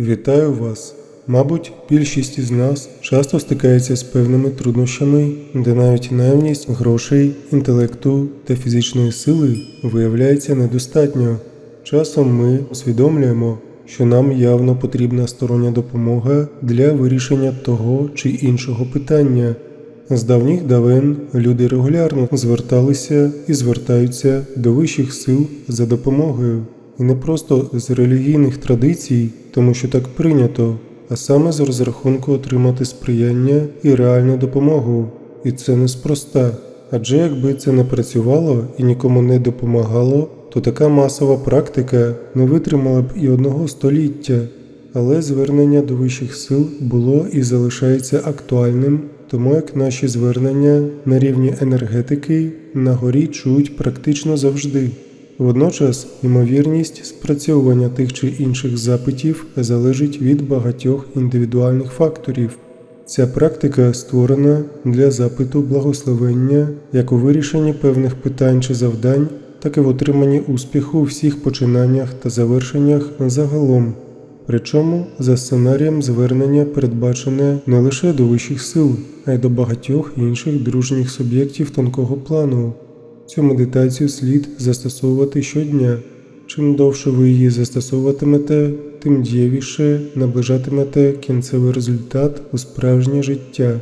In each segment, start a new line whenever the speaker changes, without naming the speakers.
Вітаю вас! Мабуть, більшість із нас часто стикається з певними труднощами, де навіть наявність грошей, інтелекту та фізичної сили виявляється недостатньо. Часом ми усвідомлюємо, що нам явно потрібна стороння допомога для вирішення того чи іншого питання. З давніх давен люди регулярно зверталися і звертаються до вищих сил за допомогою, і не просто з релігійних традицій, тому що так прийнято, а саме з розрахунку отримати сприяння і реальну допомогу. І це неспроста. Адже якби це не працювало і нікому не допомагало, то така масова практика не витримала б і одного століття. Але звернення до вищих сил було і залишається актуальним, тому як наші звернення на рівні енергетики на горі чують практично завжди. Водночас ймовірність спрацьовування тих чи інших запитів залежить від багатьох індивідуальних факторів. Ця практика створена для запиту благословення як у вирішенні певних питань чи завдань, так і в отриманні успіху у всіх починаннях та завершеннях загалом. Причому за сценарієм звернення передбачене не лише до вищих сил, а й до багатьох інших дружніх суб'єктів тонкого плану. Цю медитацію слід застосовувати щодня. Чим довше ви її застосовуватимете, тим дієвіше наближатимете кінцевий результат у справжнє життя.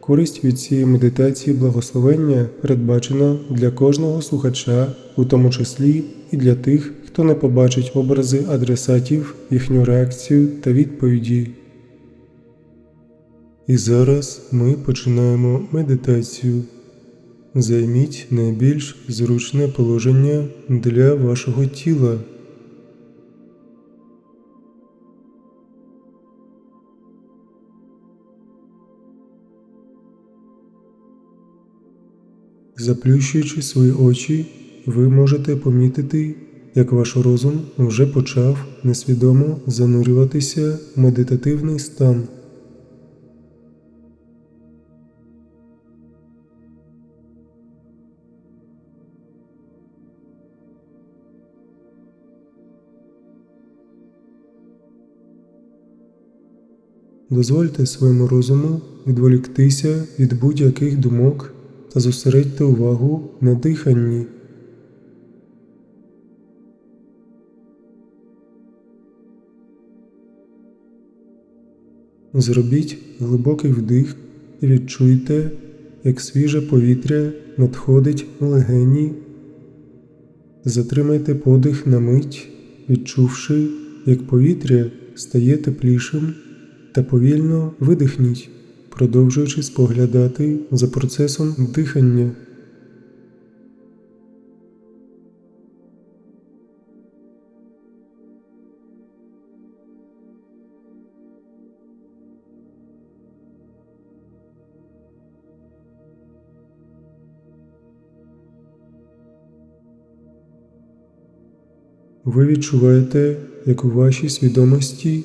Користь від цієї медитації благословення передбачена для кожного слухача, у тому числі і для тих, хто не побачить образи адресатів, їхню реакцію та відповіді. І зараз ми починаємо медитацію. Займіть найбільш зручне положення для вашого тіла. Заплющуючи свої очі, ви можете помітити, як ваш розум вже почав несвідомо занурюватися в медитативний стан. Дозвольте своєму розуму відволіктися від будь-яких думок та зосередьте увагу на диханні. Зробіть глибокий вдих і відчуйте, як свіже повітря надходить у легені. Затримайте подих на мить, відчувши, як повітря стає теплішим, та повільно видихніть, продовжуючи споглядати за процесом дихання. Ви відчуваєте, як у вашій свідомості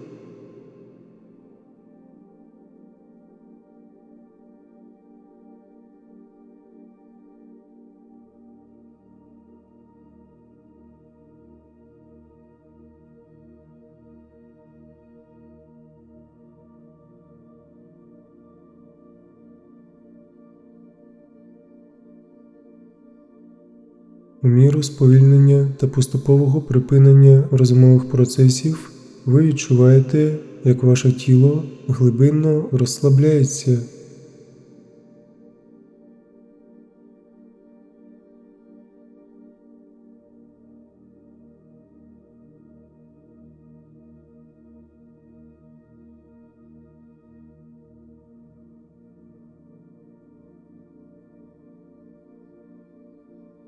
У міру сповільнення та поступового припинення розумових процесів ви відчуваєте, як ваше тіло глибинно розслабляється.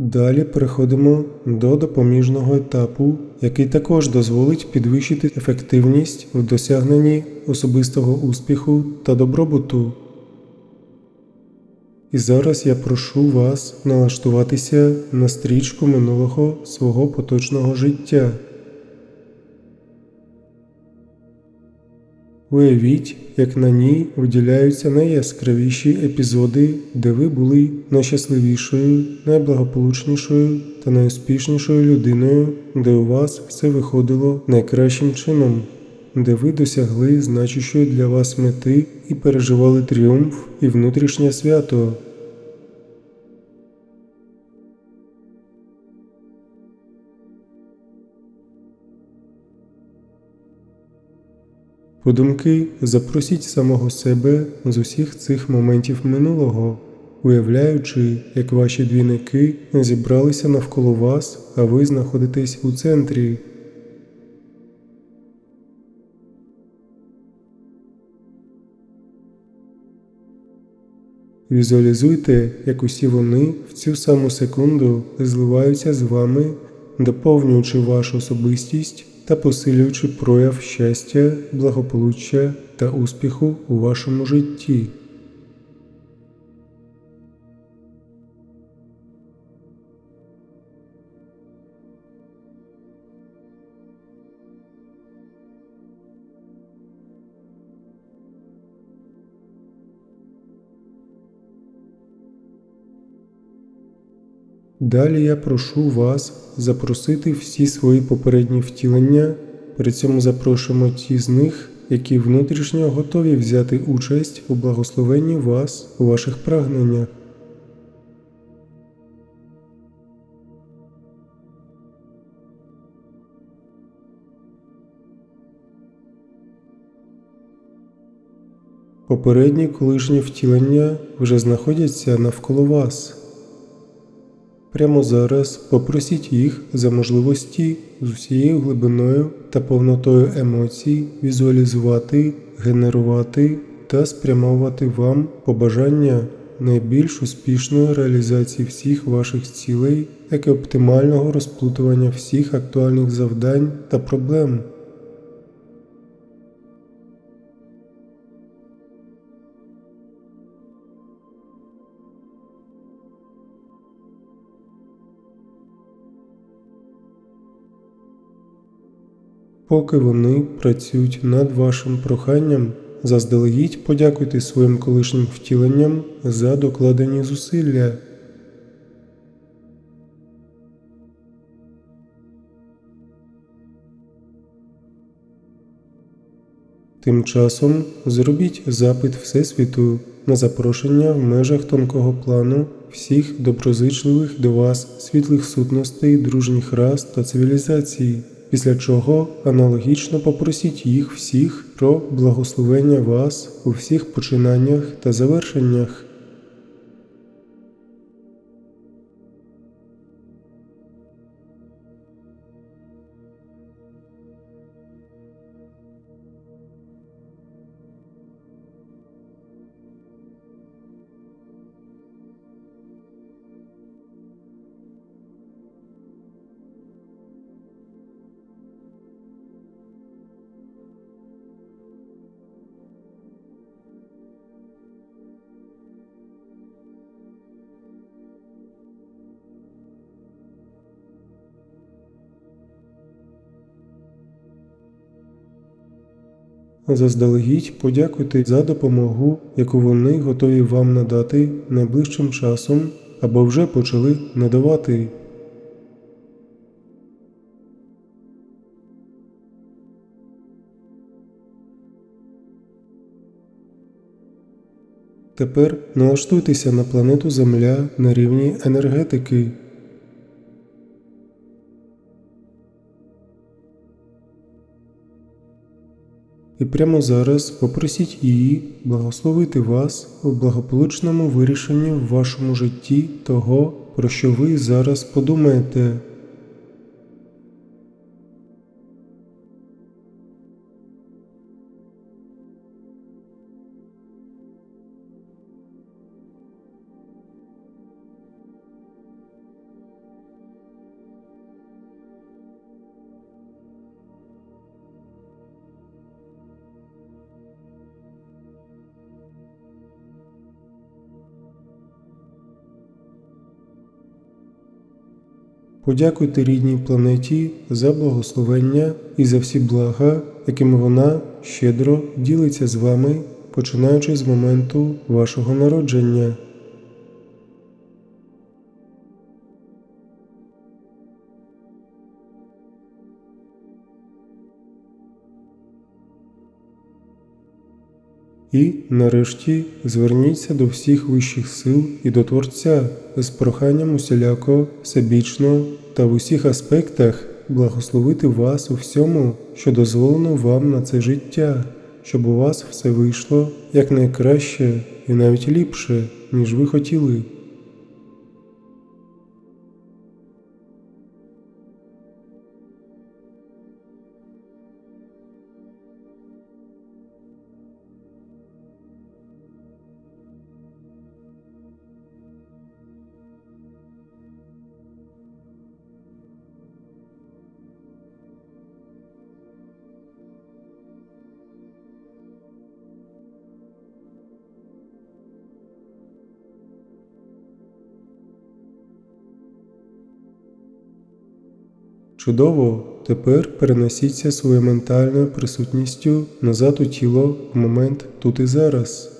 Далі переходимо до допоміжного етапу, який також дозволить підвищити ефективність в досягненні особистого успіху та добробуту. І зараз я прошу вас налаштуватися на стрічку минулого свого поточного життя. Уявіть, як на ній виділяються найяскравіші епізоди, де ви були найщасливішою, найблагополучнішою та найуспішнішою людиною, де у вас все виходило найкращим чином, де ви досягли значущої для вас мети і переживали тріумф і внутрішнє свято. Подумки запросіть самого себе з усіх цих моментів минулого, уявляючи, як ваші двійники зібралися навколо вас, а ви знаходитесь у центрі. Візуалізуйте, як усі вони в цю саму секунду зливаються з вами, доповнюючи вашу особистість та посилюючи прояв щастя, благополуччя та успіху у вашому житті. Далі я прошу вас запросити всі свої попередні втілення. При цьому запрошуємо ті з них, які внутрішньо готові взяти участь у благословенні вас у ваших прагненнях. Попередні колишні втілення вже знаходяться навколо вас. Прямо зараз попросіть їх за можливості з усією глибиною та повнотою емоцій візуалізувати, генерувати та спрямовувати вам побажання найбільш успішної реалізації всіх ваших цілей, як і оптимального розплутування всіх актуальних завдань та проблем. Поки вони працюють над вашим проханням, заздалегідь подякуйте своїм колишнім втіленням за докладені зусилля. Тим часом зробіть запит Всесвіту на запрошення в межах тонкого плану всіх доброзичливих до вас світлих сутностей, дружніх рас та цивілізацій після чого аналогічно попросіть їх всіх про благословення вас у всіх починаннях та завершеннях. Заздалегідь подякуйте за допомогу, яку вони готові вам надати найближчим часом або вже почали надавати. Тепер налаштуйтеся на планету Земля на рівні енергетики. І прямо зараз попросіть її благословити вас у благополучному вирішенні в вашому житті того, про що ви зараз подумаєте. Подякуйте рідній планеті за благословення і за всі блага, якими вона щедро ділиться з вами, починаючи з моменту вашого народження. І, нарешті, зверніться до всіх вищих сил і до Творця з проханням усіляко, всебічно та в усіх аспектах благословити вас у всьому, що дозволено вам на це життя, щоб у вас все вийшло якнайкраще і навіть ліпше, ніж ви хотіли. Чудово! Тепер перенесіться своєю ментальною присутністю назад у тіло в момент тут і зараз.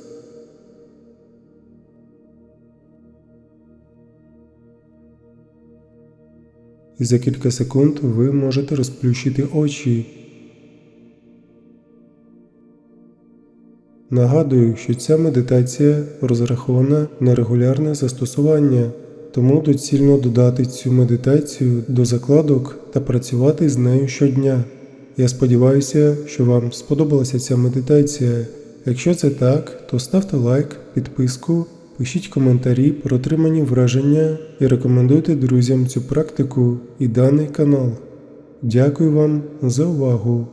І за кілька секунд ви можете розплющити очі. Нагадую, що ця медитація розрахована на регулярне застосування, тому доцільно додати цю медитацію до закладок та працювати з нею щодня. Я сподіваюся, що вам сподобалася ця медитація. Якщо це так, то ставте лайк, підписку, пишіть коментарі про отримані враження і рекомендуйте друзям цю практику і даний канал. Дякую вам за увагу!